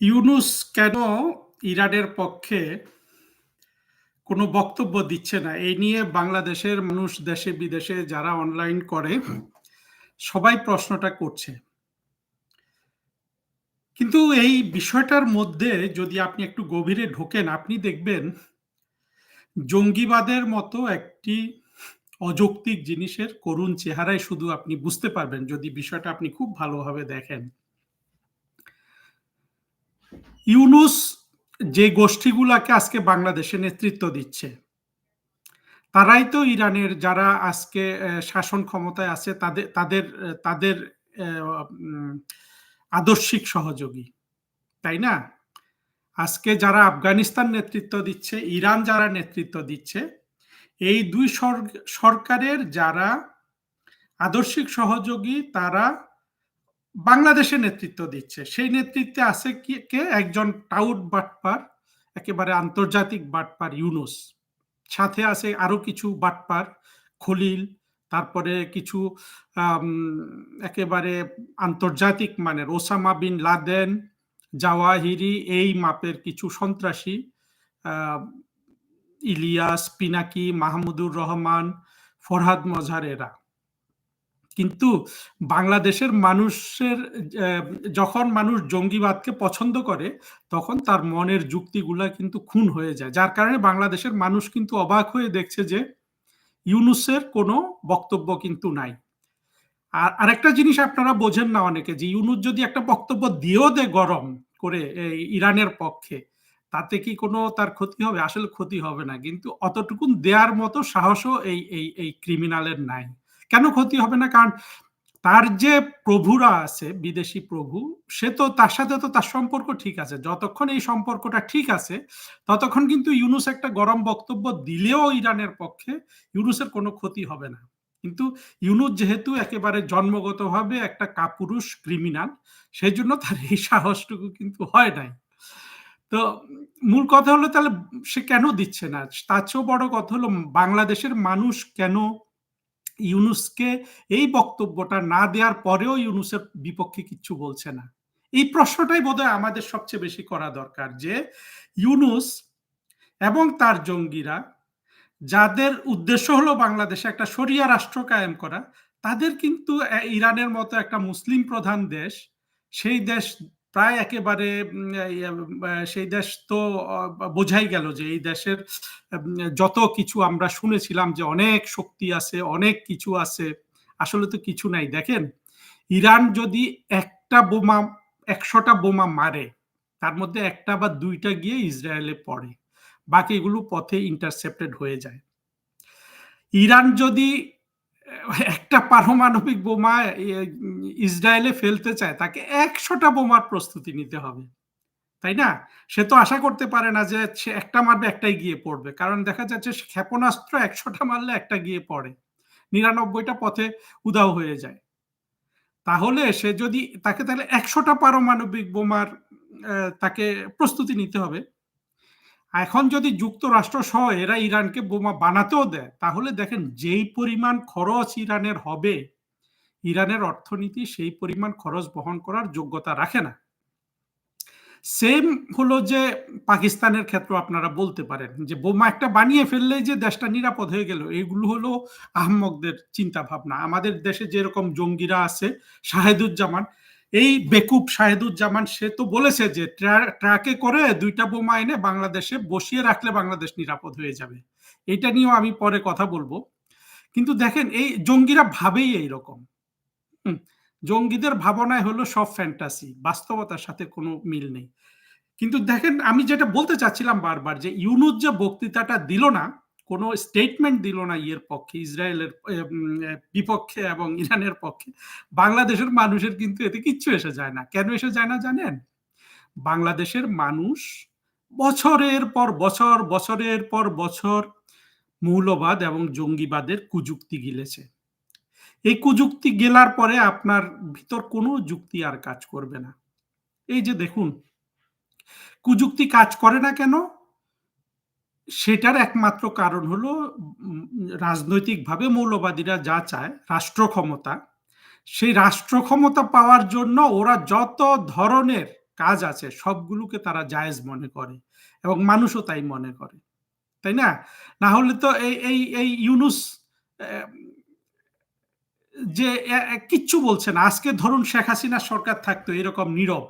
ইউনুস কেন ইরানের পক্ষে কোনো বক্তব্য দিচ্ছে না? এই নিয়ে বাংলাদেশের মানুষ দেশে-বিদেশে যারা অনলাইন করে সবাই প্রশ্নটা করছে। কিন্তু এই বিষয়টার মধ্যে যদি আপনি একটু গভীরে ঢোকেন, আপনি দেখবেন জঙ্গিবাদের মতো একটি অযৌক্তিক জিনিসের করুণ চেহারায় শুধু আপনি বুঝতে পারবেন যদি বিষয়টা আপনি খুব ভালোভাবে দেখেন। ইউনুস যে গোষ্ঠীগুলাকে আজকে বাংলাদেশে নেতৃত্ব দিচ্ছে, তারাই তো ইরানের যারা আজকে শাসন ক্ষমতায় আছে তাদের তাদের তাদের আদর্শিক সহযোগী। তাই না? আজকে যারা আফগানিস্তান নেতৃত্ব দিচ্ছে, ইরান যারা নেতৃত্ব দিচ্ছে, এই দুই সরকারের যারা আদর্শিক সহযোগী তারা বাংলাদেশে নেতৃত্ব দিচ্ছে। সেই নেতৃত্বে আছে কি কে? একজন টাউট বাটপার, একেবারে আন্তর্জাতিক বাটপার ইউনুস। সাথে আছে আরও কিছু বাটপার, খলিল, তারপরে কিছু একেবারে আন্তর্জাতিক মানের ওসামা বিন লাদেন, জাওয়াহিরি এই মাপের কিছু সন্ত্রাসী ইলিয়াস, পিনাকি, মাহমুদুর রহমান, ফরহাদ মজহার এরা। কিন্তু বাংলাদেশের মানুষের যখন মানুষ জঙ্গিবাদকে পছন্দ করে, তখন তার মনের যুক্তিগুলা কিন্তু খুন হয়ে যায়। যার কারণে বাংলাদেশের মানুষ কিন্তু অবাক হয়ে দেখছে যে ইউনুসের কোনো বক্তব্য কিন্তু নাই। আর আরেকটা জিনিস আপনারা বোঝেন না অনেকে যে ইউনুস যদি একটা বক্তব্য দিয়েও দেয় গরম করে ইরানের পক্ষে, তাতে কি কোনো তার ক্ষতি হবে? আসলে ক্ষতি হবে না। কিন্তু অতটুকুন দেয়ার মতো সাহসও এই এই এই ক্রিমিনালের নাই। কেন ক্ষতি হবে না? কারণ তার যে প্রভুরা আছে, বিদেশি প্রভু, সে তো তার সাথে তো তার সম্পর্ক ঠিক আছে। যতক্ষণ এই সম্পর্কটা ঠিক আছে, ততক্ষণ কিন্তু ইউনুস একটা গরম বক্তব্য দিলেও ইরানের পক্ষে ইউনুসের কোনো ক্ষতি হবে না। কিন্তু ইউনুস যেহেতু একেবারে জন্মগতভাবে একটা কাপুরুষ ক্রিমিনাল, সেই জন্য তার এই সাহসটুকু কিন্তু হয় নাই। তো মূল কথা হলো তাহলে সে কেন দিচ্ছে না? তার চেয়েও বড় কথা হলো বাংলাদেশের মানুষ কেন ইউনুসকে এই বক্তব্যটা না দেওয়ার পরেও ইউনুসের বিপক্ষে কিচ্ছু বলছে না? এই প্রশ্নটাই বোধহয় আমাদের সবচেয়ে বেশি করা দরকার যে ইউনুস এবং তার জঙ্গিরা যাদের উদ্দেশ্য হলো বাংলাদেশে একটা শরিয়া রাষ্ট্র কায়েম করা, তাদের কিন্তু ইরানের মতো একটা মুসলিম প্রধান দেশ, সেই দেশ প্রায় একেবারে সেই দেশ তো বোঝাই গেল যে এই দেশের যত কিছু আমরা শুনেছিলাম যে অনেক শক্তি আছে, অনেক কিছু আছে। আসলে তো কিছু নাই। দেখেন, ইরান যদি একটা বোমা একশোটা বোমা মারে, তার মধ্যে একটা বা দুইটা গিয়ে ইসরায়েলে পড়ে। বাকিগুলো পথে ইন্টারসেপ্টেড হয়ে যায়। ইরান যদি একটা পারমাণবিক বোমা ইসরায়েলে ফেলতে চায়, তাকে একশোটা বোমার প্রস্তুতি নিতে হবে। তাই না? সে তো আশা করতে পারে না যে সে একটা মারবে, একটাই গিয়ে পড়বে। কারণ দেখা যাচ্ছে ক্ষেপণাস্ত্র একশোটা মারলে একটা গিয়ে পড়ে। নিরানব্বইটা পথে উধাও হয়ে যায়। তাহলে সে যদি তাকে তাহলে একশোটা পারমাণবিক বোমার তাকে প্রস্তুতি নিতে হবে। এখন যদি যুক্তরাষ্ট্র সহ এরা ইরানকে বোমা বানাতেও দেয়, তাহলে দেখেন যেই পরিমাণ খরচ ইরানের হবে, ইরানের অর্থনীতি সেই পরিমাণ খরচ বহন করার যোগ্যতা রাখে না। সেম হলো যে পাকিস্তানের ক্ষেত্রেও আপনারা বলতে পারেন যে বোমা একটা বানিয়ে ফেললেই যে দেশটা নিরাপদ হয়ে গেল, এগুলো হলো আহম্মকদের চিন্তাভাবনা। আমাদের দেশে যেরকম জঙ্গিরা আছে, শাহেদুজ্জামান, এই বেকুব শাহেদুজ্জামান সে তো বলেছে যে ট্রা ট্রাকে করে ২ টা বোমা এনে বাংলাদেশে বসিয়ে রাখলে বাংলাদেশ নিরাপদ হয়ে যাবে। এটা নিয়েও আমি পরে কথা বলব কিন্তু দেখেন এই জঙ্গিরা ভাবেই এইরকম। জঙ্গিদের ভাবনায় হলো সব ফ্যান্টাসি। বাস্তবতার সাথে কোনো মিল নেই। কিন্তু দেখেন আমি যেটা বলতে চাচ্ছিলাম বারবার যে ইউনুস যে বক্তৃতাটা দিল না, কোনো স্টেটমেন্ট দিল না ইয়ের পক্ষে, ইসরায়েলের বিপক্ষে এবং ইরানের পক্ষে। বাংলাদেশের মানুষের কিন্তু এতে কিচ্ছু এসে যায় না। কেন এসে যায় না জানেন? বাংলাদেশের মানুষ বছরের পর বছর, বছরের পর বছর মৌলবাদ এবং জঙ্গিবাদের কুযুক্তি গিলেছে। এই কুযুক্তি গেলার পরে আপনার ভিতর কোনো যুক্তি আর কাজ করবে না। এই যে দেখুন, কুযুক্তি কাজ করে না কেন? সেটার একমাত্র কারণ হলো রাজনৈতিকভাবে মৌলবাদীরা যা চায়, রাষ্ট্র ক্ষমতা। সেই রাষ্ট্র ক্ষমতা পাওয়ার জন্য ওরা যত ধরনের কাজ আছে সবগুলোকে তারা জায়েজ মনে করে এবং মানুষও তাই মনে করে। তাই না? না হলে তো এই এই এই ইউনুস যে কিচ্ছু বলছে না। আজকে ধরুন শেখ হাসিনার সরকার থাকতো এরকম নীরব।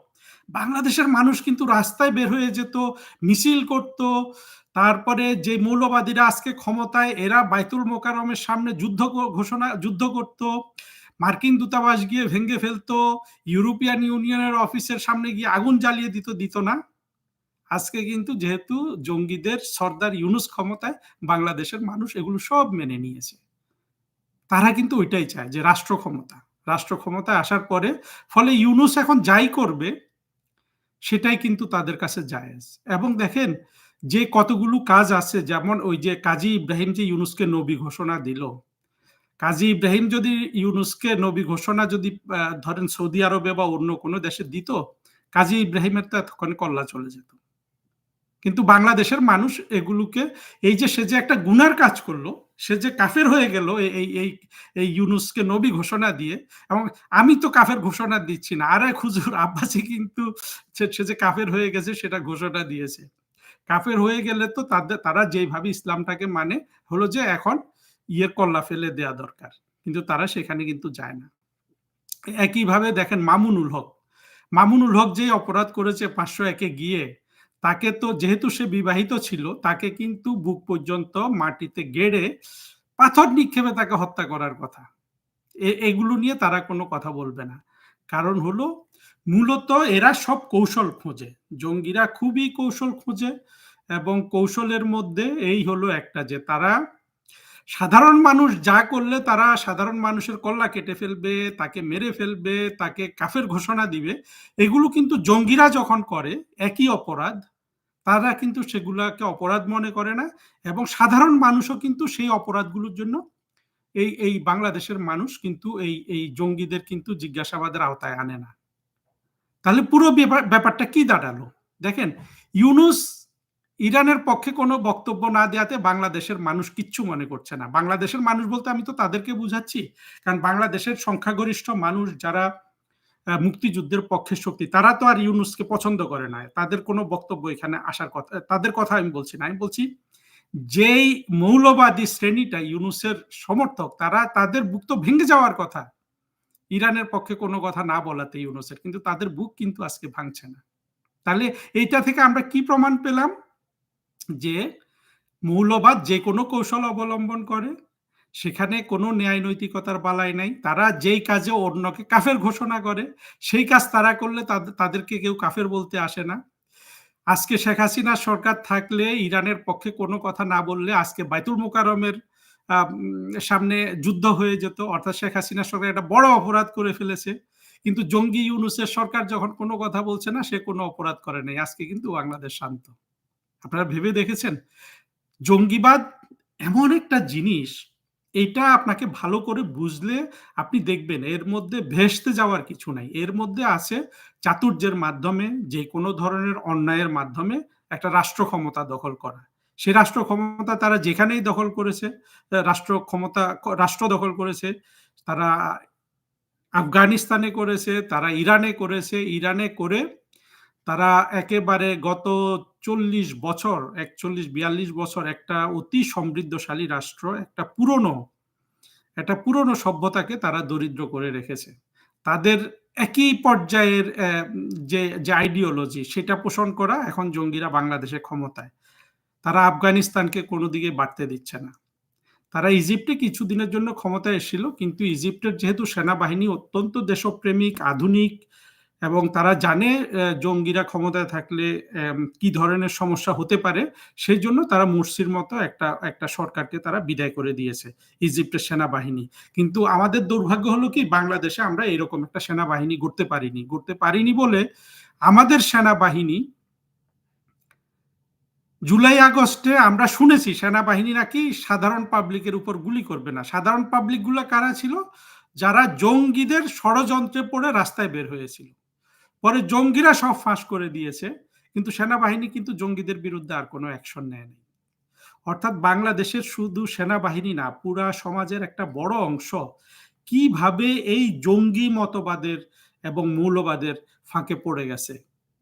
বাংলাদেশের মানুষ কিন্তু রাস্তায় বের হয়ে যেত, মিছিল করত। তারপরে যে মৌলবাদীরা আজকে ক্ষমতায় এরা বায়তুল মোকাররমের সামনে যুদ্ধ ঘোষণা যুদ্ধ করত। মার্কিন দূতাবাস গিয়ে ভেঙে ফেলতো। ইউরোপিয়ান ইউনিয়নের অফিসের সামনে গিয়ে আগুন জ্বালিয়ে দিত, দিত না? আজকে কিন্তু যেহেতু জঙ্গিদের সর্দার ইউনুস ক্ষমতায় বাংলাদেশের মানুষ এগুলো সব মেনে নিয়েছে। তারা কিন্তু ওইটাই চায় যে রাষ্ট্র ক্ষমতা। রাষ্ট্র ক্ষমতায় আসার পরে ফলে ইউনুস এখন যাই করবে সেটাই কিন্তু তাদের কাছে জায়েজ। এবং দেখেন যে কতগুলো কাজ আছে যেমন ওই যে কাজী ইব্রাহিম যে ইউনুসকে নবী ঘোষণা দিল। কাজী ইব্রাহিম যদি ইউনুসকে নবী ঘোষণা যদি ধরেন সৌদি আরবে বা অন্য কোনো দেশে দিত, কাজী ইব্রাহিমের তো এতক্ষণে কল্লা চলে যেত। কিন্তু বাংলাদেশের মানুষ এগুলোকে এই যে সে যে একটা গুনার কাজ করল, সে যে কাফের হয়ে গেল এই এই এই ইউনুসকে নবী ঘোষণা দিয়ে, এবং আমি তো কাফের ঘোষণা দিচ্ছি না। আরেক হুজুর আব্বাসী কিন্তু সে যে কাফের হয়ে গেছে সেটা ঘোষণা দিয়েছে। কাফের হয়ে গেলে তো তাদের তারা যেইভাবে ইসলামটাকে মানে হলো যে এখন ইয়ের কল্লা ফেলে দেয়া দরকার। কিন্তু তারা সেখানে কিন্তু যায় না। একইভাবে দেখেন মামুনুল হক। মামুনুল হক যেই অপরাধ করেছে পাঁচশো একে গিয়ে তাকে তো, যেহেতু সে বিবাহিত ছিল, তাকে কিন্তু বুক পর্যন্ত মাটিতে গেড়ে পাথর নিক্ষেপে তাকে হত্যা করার কথা। এগুলো নিয়ে তারা কোনো কথা বলবে না। কারণ হলো, মূলত এরা সব কৌশল খোঁজে। জঙ্গিরা খুবই কৌশল খোঁজে এবং কৌশলের মধ্যে এই হলো একটা যে তারা সাধারণ মানুষ যা করলে তারা সাধারণ মানুষের কল্লা কেটে ফেলবে, তাকে মেরে ফেলবে, তাকে কাফের ঘোষণা দিবে। এগুলো কিন্তু জঙ্গিরা যখন করে একই অপরাধ, তারা কিন্তু সেগুলাকে অপরাধ মনে করে না এবং সাধারণ মানুষও কিন্তু সেই অপরাধগুলোর জন্য এই এই বাংলাদেশের মানুষ কিন্তু এই এই জঙ্গিদের কিন্তু জিজ্ঞাসাবাদের আওতায় আনে না। তাহলে পুরো ব্যাপার ব্যাপারটা কি দাঁড়াল? দেখেন ইউনুস ইরানের পক্ষে কোনো বক্তব্য না দেওয়াতে বাংলাদেশের মানুষ কিচ্ছু মনে করছে না। বাংলাদেশের মানুষ বলতে আমি তো তাদেরকে বুঝাচ্ছি। কারণ বাংলাদেশের সংখ্যাগরিষ্ঠ মানুষ যারা মুক্তিযুদ্ধের পক্ষে শক্তি, তারা তো আর ইউনুসকে পছন্দ করে না। তাদের কোনো বক্তব্য এখানে আসার কথা, তাদের কথা আমি বলছি না। আমি বলছি, যেই মৌলবাদী শ্রেণীটা ইউনুসের সমর্থক, তারা তাদের বুক তো ভেঙে যাওয়ার কথা। ইরানের পক্ষে কোনো কথা না বলাতে ইউনুসের। কিন্তু তাদের বুক কিন্তু আজকে ভাঙছে না। তাহলে এইটা থেকে আমরা কি প্রমাণ পেলাম? যে মৌলবাদ যে কোনো কৌশল অবলম্বন করে, সেখানে কোনো ন্যায় নৈতিকতার বালাই নাই। তারা যেই কাজে অন্যকে কাফের ঘোষণা করে, সেই কাজ তারা করলে তাদেরকে কেউ কাফের বলতে আসে না। আজকে শেখ হাসিনার সরকার থাকলে ইরানের পক্ষে কোনো কথা না বললে আজকে বাইতুল মোকাররমের আ সামনে যুদ্ধ হয়ে যেত। অর্থাৎ শেখ হাসিনার সরকার একটা বড় অপরাধ করে ফেলেছে। কিন্তু জঙ্গি ইউনুসের সরকার যখন কোনো কথা বলছে না, সে কোনো অপরাধ করে নাই। আজকে কিন্তু বাংলাদেশ শান্ত। আপনারা ভেবে দেখেছেন? জঙ্গিবাদ এমন একটা জিনিস, এটা আপনাকে ভালো করে বুঝলে আপনি দেখবেন এর মধ্যে ভেস্তে যাওয়ার কিছু নাই। এর মধ্যে আছে চাতুর্যের মাধ্যমে যে কোনো ধরনের অন্যায়ের মাধ্যমে একটা রাষ্ট্র ক্ষমতা দখল করা। সে রাষ্ট্র ক্ষমতা তারা যেখানেই দখল করেছে, রাষ্ট্র ক্ষমতা রাষ্ট্র দখল করেছে। তারা আফগানিস্তানে করেছে, তারা ইরানে করেছে। ইরানে করে তারা একেবারে গত ৪০ বছর ৪১-৪২ বছর একটা অতি সমৃদ্ধশালী রাষ্ট্র, একটা পুরনো একটা পুরনো সভ্যতাকে তারা দরিদ্র করে রেখেছে। তাদের একই পর্যায়ের যে যে আইডিওলজি সেটা পোষণ করা এখন জঙ্গিরা বাংলাদেশে ক্ষমতায়। তারা আফগানিস্তানকে কোনো দিকে বাড়তে দিচ্ছে না। তারা ইজিপ্টে কিছুদিনের জন্য ক্ষমতায় এসেছিল। কিন্তু ইজিপ্টের যেহেতু সেনাবাহিনী অত্যন্ত দেশপ্রেমিক, আধুনিক এবং তারা জানে জঙ্গিরা ক্ষমতায় থাকলে কি ধরনের সমস্যা হতে পারে, সেজন্য তারা মুরসির মতো একটা একটা সরকারকে তারা বিদায় করে দিয়েছে, ইজিপ্টের সেনাবাহিনী। কিন্তু আমাদের দুর্ভাগ্য হলো কি বাংলাদেশে আমরা এরকম একটা সেনাবাহিনী গড়তে পারিনি। গড়তে পারিনি বলে আমাদের সেনাবাহিনী জুলাই আগস্টে আমরা শুনেছি সেনাবাহিনী নাকি সাধারণ পাবলিকের উপর গুলি করবে না। সাধারণ পাবলিকগুলা কারা ছিল? যারা জঙ্গিদের ষড়যন্ত্রে পড়ে রাস্তায় বের হয়েছিল। পরে জঙ্গিরা সব ফাঁস করে দিয়েছে। কিন্তু সেনাবাহিনী কিন্তু জঙ্গিদের বিরুদ্ধে আর কোনো অ্যাকশন নেয়নি। অর্থাৎ বাংলাদেশের শুধু সেনাবাহিনী না, পুরা সমাজের একটা বড় অংশ কীভাবে এই জঙ্গি মতবাদের এবং মৌলবাদের ফাঁকে পড়ে গেছে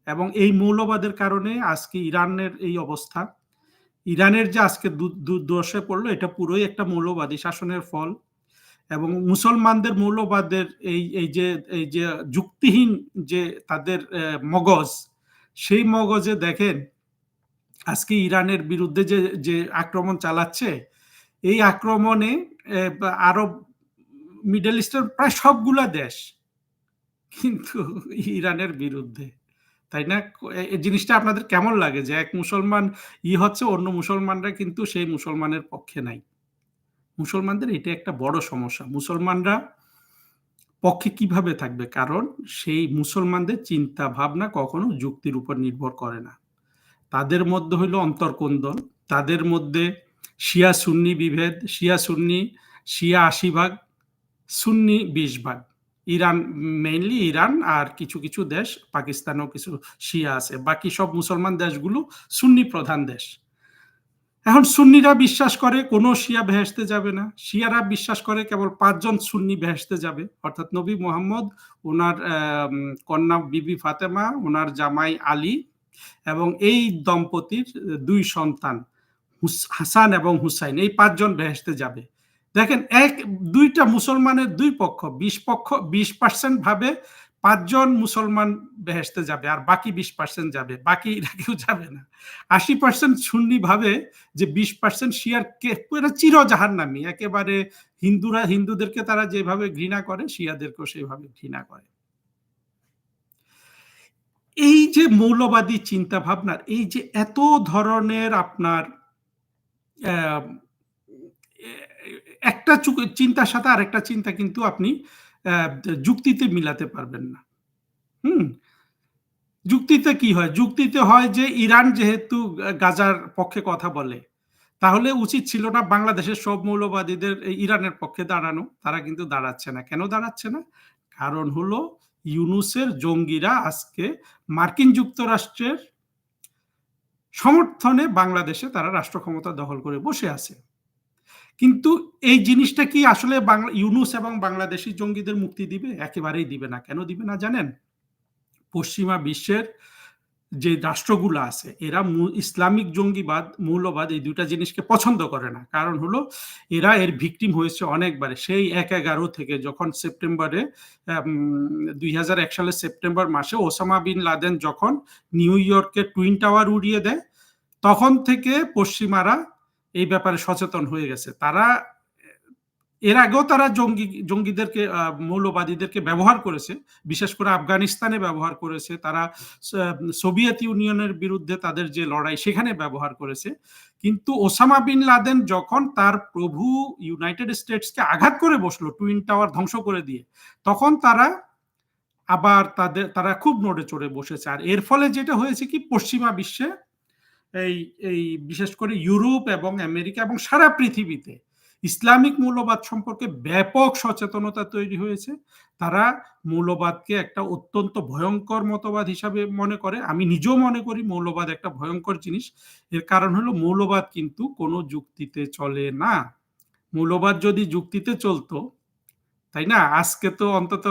এবং এই মৌলবাদের কারণে আজকে ইরানের এই অবস্থা ইরানের যে আজকে দুর্দশায় পড়ল এটা পুরোই একটা মৌলবাদী শাসনের ফল এবং মুসলমানদের মৌলবাদের এই এই যে এই যে যুক্তিহীন যে তাদের মগজ, সেই মগজে দেখেন আজকে ইরানের বিরুদ্ধে যে যে আক্রমণ চালাচ্ছে, এই আক্রমণে আরব মিডল ইস্টের প্রায় সবগুলা দেশ কিন্তু ইরানের বিরুদ্ধে, তাই না? এই জিনিসটা আপনাদের কেমন লাগে যে এক মুসলমান ই হচ্ছে অন্য মুসলমানরা কিন্তু সেই মুসলমানের পক্ষে নাই? মুসলমানদের এটা একটা বড় সমস্যা। মুসলমানরা পক্ষে কীভাবে থাকবে? কারণ সেই মুসলমানদের চিন্তা ভাবনা কখনো যুক্তির উপর নির্ভর করে না। তাদের মধ্যে হইল অন্তর্কন্দল, তাদের মধ্যে শিয়া সুন্নি বিভেদ, শিয়া সুন্নি, শিয়া আশি ভাগ, সুন্নি বিশ ভাগ। ইরান মেইনলি ইরান আর কিছু কিছু দেশ, পাকিস্তানেও কিছু শিয়া আছে। বাকি সব মুসলমান দেশগুলো সুন্নি প্রধান দেশ। এখন সুন্নিরা বিশ্বাস করে, কোনো শিয়া ভেসতে যাবে না। শিয়ারা বিশ্বাস করে কেবল পাঁচজন সুন্নি ভেসতে যাবে। অর্থাৎ নবী মোহাম্মদ, ওনার কন্যা বিবি ফাতেমা, ওনার জামাই আলী এবং এই দম্পতির দুই সন্তান হাসান এবং হুসাইন। এই পাঁচজন ভেসতে যাবে। দেখেন, এক, দুইটা মুসলমানের দুই পক্ষ, বিশ পক্ষ, বিশ পার্সেন্ট ভাবে পাঁচজন মুসলমান বেহেসতে যাবে আর বাকি বিশ পার্সেন্ট যাবে, বাকি কেউ যাবে না। আশি পার্সেন্ট সুন্নি ভাবে যে বিশ পার্সেন্ট শিয়ার কে চির নামি একেবারে হিন্দুরা, হিন্দুদেরকে তারা যেভাবে ঘৃণা করে, শিয়াদেরকেও সেভাবে ঘৃণা করে। এই যে মৌলবাদী চিন্তা ভাবনার এই যে এত ধরনের আপনার একটা চিন্তার সাথে আরেকটা চিন্তা কিন্তু আপনি যুক্তিতে মিলাতে পারবেন না। হুম? যুক্তিতে কি হয়? যুক্তিতে হয় যে ইরান যেহেতু গাজার পক্ষে কথা বলে, তাহলে উচিত ছিল না বাংলাদেশের সব মৌলবাদীদের ইরানের পক্ষে দাঁড়ানো। তারা কিন্তু দাঁড়াচ্ছে না। কেন দাঁড়াচ্ছে না? কারণ হলো ইউনুসের জঙ্গিরা আজকে মার্কিন যুক্তরাষ্ট্রের সমর্থনে বাংলাদেশে তারা রাষ্ট্র ক্ষমতা দখল করে বসে আছে। কিন্তু এই জিনিসটা কি আসলে বাংলা, ইউনুস এবং বাংলাদেশি জঙ্গিদের মুক্তি দিবে? একেবারেই দিবে না। কেন দিবে না জানেন? পশ্চিমা বিশ্বের যে রাষ্ট্রগুলো আছে, এরা ইসলামিক জঙ্গিবাদ, মৌলবাদ এই দুটা জিনিসকে পছন্দ করে না। কারণ হলো, এরা এর ভিকটিম হয়েছে অনেকবারে। সেই এক এগারো থেকে যখন সেপ্টেম্বরে দুই হাজার এক সালের সেপ্টেম্বর মাসে ওসামা বিন লাদেন যখন নিউ ইয়র্কের টুইন টাওয়ার উড়িয়ে দেয়, তখন থেকে পশ্চিমারা এই ব্যাপারে সচেতন হয়ে গেছে। তারা, এর আগেও তারা জঙ্গি, জঙ্গিদেরকে মৌলবাদীদেরকে ব্যবহার করেছে। বিশেষ করে আফগানিস্তানে ব্যবহার করেছে। তারা সোভিয়েত ইউনিয়নের বিরুদ্ধে তাদের যে লড়াই, সেখানে ব্যবহার করেছে। কিন্তু ওসামা বিন লাদেন যখন তার প্রভু ইউনাইটেড স্টেটসকে আঘাত করে বসল, টুইন টাওয়ার ধ্বংস করে দিয়ে, তখন তারা আবার তাদের, তারা খুব নড়ে চড়ে বসেছে। আর এর ফলে যেটা হয়েছে কি, পশ্চিমা বিশ্বে এই এই বিশেষ করে ইউরোপ এবং আমেরিকা এবং সারা পৃথিবীতে ইসলামিক মৌলবাদ সম্পর্কে ব্যাপক সচেতনতা তৈরি হয়েছে। তারা মৌলবাদকে একটা অত্যন্ত ভয়ঙ্কর মতবাদ হিসাবে মনে করে। আমি নিজেও মনে করি মৌলবাদ একটা ভয়ঙ্কর জিনিস। এর কারণ হলো মৌলবাদ কিন্তু কোনো যুক্তিতে চলে না। মৌলবাদ যদি যুক্তিতে চলতো, তাই না? আজকে তো অন্তত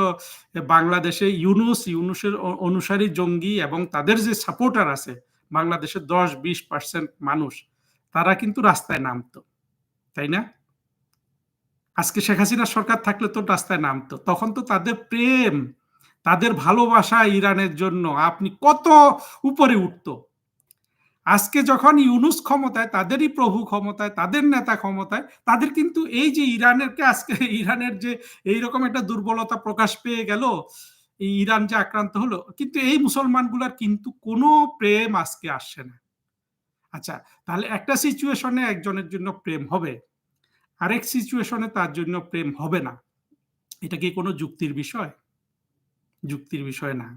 বাংলাদেশে ইউনুস, ইউনুসের অনুসারী জঙ্গি এবং তাদের যে সাপোর্টার আছে বাংলাদেশের দশ বিশ পার্সেন্ট মানুষ, তারা কিন্তু রাস্তায় নামতো, তাই না? আজকে শেখ হাসিনা সরকার থাকলে তো রাস্তায় নামতো, তখন তো তাদের প্রেম, তাদের ভালোবাসা ইরানের জন্য আপনি কত উপরে উঠত। আজকে যখন ইউনুস ক্ষমতায়, তাদেরই প্রভু ক্ষমতায়, তাদের নেতা ক্ষমতায়, তাদের কিন্তু এই যে ইরানেরকে আজকে ইরানের যে এইরকম একটা দুর্বলতা প্রকাশ পেয়ে গেল এই ইরান যে আক্রান্ত হলো, কিন্তু এই মুসলমানগুলার কিন্তু কোনো প্রেম আজকে আসছে না। আচ্ছা তাহলে একটা সিচুয়েশনে একজনের জন্য প্রেম হবে, আরেক সিচুয়েশনে তার জন্য প্রেম হবে না। এটা কি কোনো যুক্তির বিষয়? যুক্তির বিষয় না।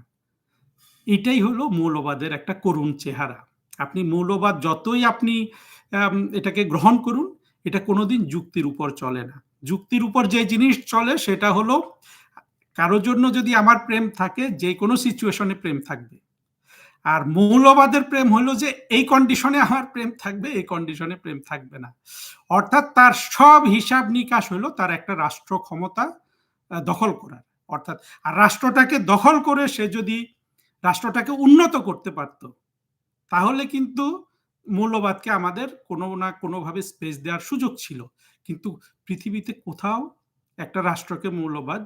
এটাই হলো মৌলবাদের একটা করুণ চেহারা। আপনি মৌলবাদ যতই আপনি এটাকে গ্রহণ করুন, এটা কোনোদিন যুক্তির উপর চলে না। যুক্তির উপর যে জিনিস চলে, সেটা হলো কারোর জন্য যদি আমার প্রেম থাকে, যে কোনো সিচুয়েশনে প্রেম থাকবে আর মৌলবাদের প্রেম হলো যে, এই কন্ডিশনে আমার প্রেম থাকবে, এই কন্ডিশনে প্রেম থাকবে না অর্থাৎ তার সব হিসাব নিকাশ হলো তার একটা রাষ্ট্র ক্ষমতা দখল করার অর্থাৎ, আর রাষ্ট্রটাকে দখল করে সে যদি রাষ্ট্রটাকে উন্নত করতে পারত। তাহলে কিন্তু মৌলবাদকে আমাদের কোনো না কোনোভাবে স্পেস দেওয়ার সুযোগ ছিল। কিন্তু পৃথিবীতে কোথাও একটা রাষ্ট্রকে মৌলবাদ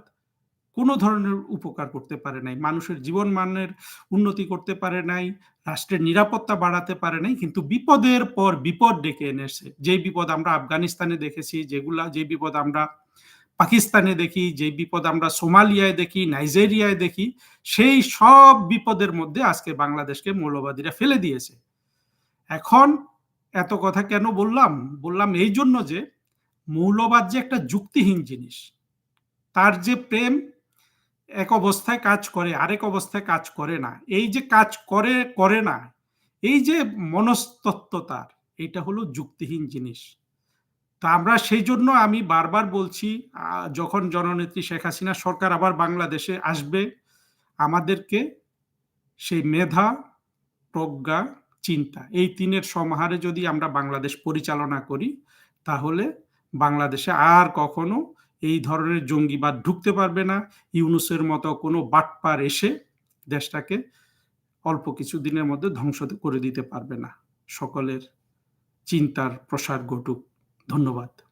কোনো ধরনের উপকার করতে পারে নাই। মানুষের জীবন মানের উন্নতি করতে পারে নাই, রাষ্ট্রের নিরাপত্তা বাড়াতে পারে নাই। কিন্তু বিপদের পর বিপদ ডেকে এনেছে। যে বিপদ আমরা আফগানিস্তানে দেখেছি, যেগুলা যে বিপদ আমরা পাকিস্তানে দেখি, যে বিপদ আমরা সোমালিয়ায় দেখি, নাইজেরিয়ায় দেখি, সেই সব বিপদের মধ্যে আজকে বাংলাদেশকে মৌলবাদীরা ফেলে দিয়েছে। এখন এত কথা কেন বললাম? বললাম এই জন্য যে মৌলবাদ যে একটা যুক্তিহীন জিনিস। তার যে প্রেম এক অবস্থায় কাজ করে, আরেক অবস্থায় কাজ করে না। এই যে কাজ করে, করে না, এই যে মনস্তত্ত্ব তার, এইটা হলো যুক্তিহীন জিনিস। তা আমরা সেই জন্য আমি বারবার বলছি যখন জননেত্রী শেখ হাসিনা সরকার আবার বাংলাদেশে আসবে, আমাদেরকে সেই মেধা, প্রজ্ঞা, চিন্তা এই তিনের সমাহারে যদি আমরা বাংলাদেশ পরিচালনা করি, তাহলে বাংলাদেশে আর কখনো এই ধরনের জঙ্গিবাদ ঢুকতে পারবে না। ইউনুসের মতো কোনো বাটপার এসে দেশটাকে অল্প কিছু দিনের মধ্যে ধ্বংস করে দিতে পারবে না। সকলের চিন্তার প্রসার ঘটুক। ধন্যবাদ।